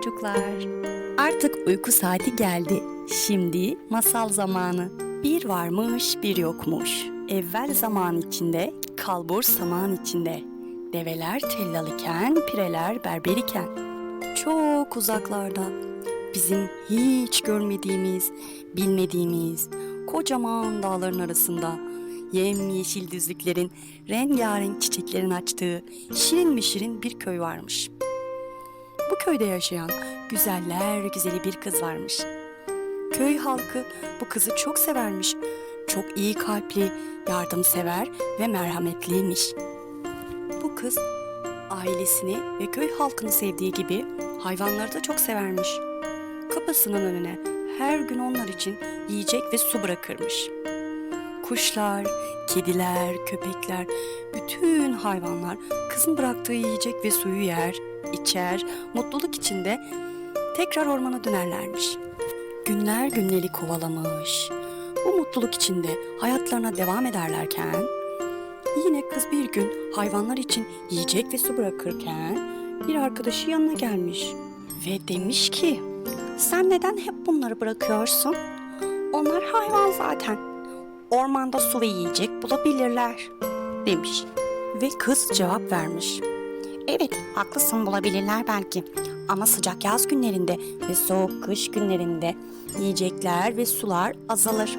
çocuklar. Artık uyku saati geldi. Şimdi masal zamanı. Bir varmış bir yokmuş. Evvel zaman içinde, kalbur saman içinde. Develer tellal iken, pireler berber iken. Çok uzaklarda, bizim hiç görmediğimiz, bilmediğimiz kocaman dağların arasında yemyeşil düzlüklerin, rengarenk çiçeklerin açtığı şirin mi şirin bir köy varmış. Bu köyde yaşayan güzeller güzeli bir kız varmış. Köy halkı bu kızı çok severmiş. Çok iyi kalpli, yardımsever ve merhametliymiş. Bu kız ailesini ve köy halkını sevdiği gibi hayvanları da çok severmiş. Kapısının önüne her gün onlar için yiyecek ve su bırakırmış. Kuşlar, kediler, köpekler, bütün hayvanlar kızın bıraktığı yiyecek ve suyu yer, içer, mutluluk içinde tekrar ormana dönerlermiş. Günler günleri kovalamış. Bu mutluluk içinde hayatlarına devam ederlerken yine kız bir gün hayvanlar için yiyecek ve su bırakırken bir arkadaşı yanına gelmiş ve demiş ki sen neden hep bunları bırakıyorsun? Onlar hayvan zaten. Ormanda su ve yiyecek bulabilirler demiş. Ve kız cevap vermiş. Evet haklısın bulabilirler belki. Ama sıcak yaz günlerinde ve soğuk kış günlerinde yiyecekler ve sular azalır.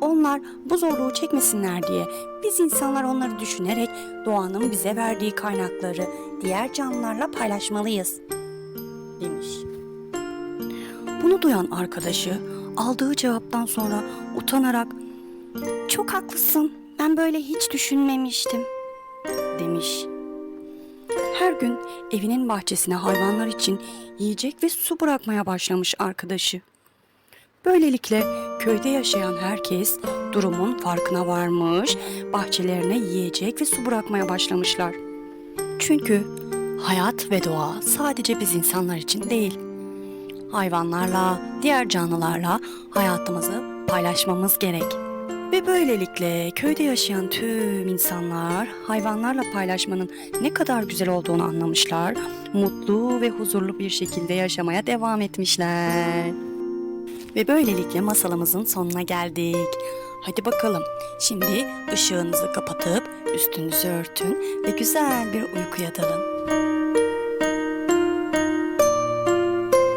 Onlar bu zorluğu çekmesinler diye biz insanlar onları düşünerek doğanın bize verdiği kaynakları diğer canlılarla paylaşmalıyız demiş. Bunu duyan arkadaşı aldığı cevaptan sonra utanarak çok haklısın ben böyle hiç düşünmemiştim demiş. Gün evinin bahçesine hayvanlar için yiyecek ve su bırakmaya başlamış arkadaşı. Böylelikle köyde yaşayan herkes durumun farkına varmış, bahçelerine yiyecek ve su bırakmaya başlamışlar. Çünkü hayat ve doğa sadece biz insanlar için değil, hayvanlarla, diğer canlılarla hayatımızı paylaşmamız gerek. Ve böylelikle köyde yaşayan tüm insanlar hayvanlarla paylaşmanın ne kadar güzel olduğunu anlamışlar. Mutlu ve huzurlu bir şekilde yaşamaya devam etmişler. Ve böylelikle masalımızın sonuna geldik. Hadi bakalım. Şimdi ışığınızı kapatıp üstünüzü örtün ve güzel bir uykuya dalın.